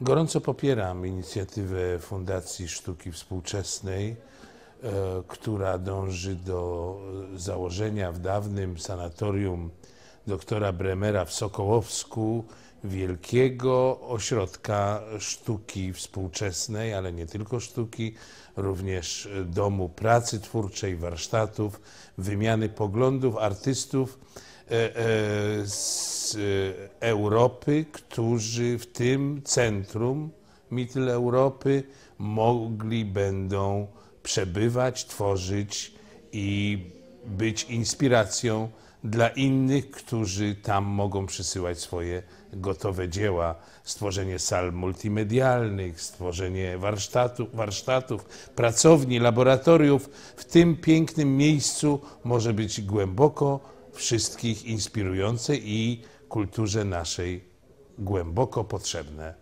Gorąco popieram inicjatywę Fundacji Sztuki Współczesnej, e, która dąży do założenia w dawnym sanatorium doktora Bremera w Sokołowsku wielkiego ośrodka sztuki współczesnej, ale nie tylko sztuki, również domu pracy twórczej, warsztatów, wymiany poglądów artystów e, e, z Europy, którzy w tym centrum Mitteleuropy mogli będą przebywać, tworzyć i być inspiracją dla innych, którzy tam mogą przysyłać swoje gotowe dzieła. Stworzenie sal multimedialnych, stworzenie warsztatów, warsztatów, pracowni, laboratoriów. W tym pięknym miejscu może być głęboko wszystkich inspirujące i kulturze naszej głęboko potrzebne.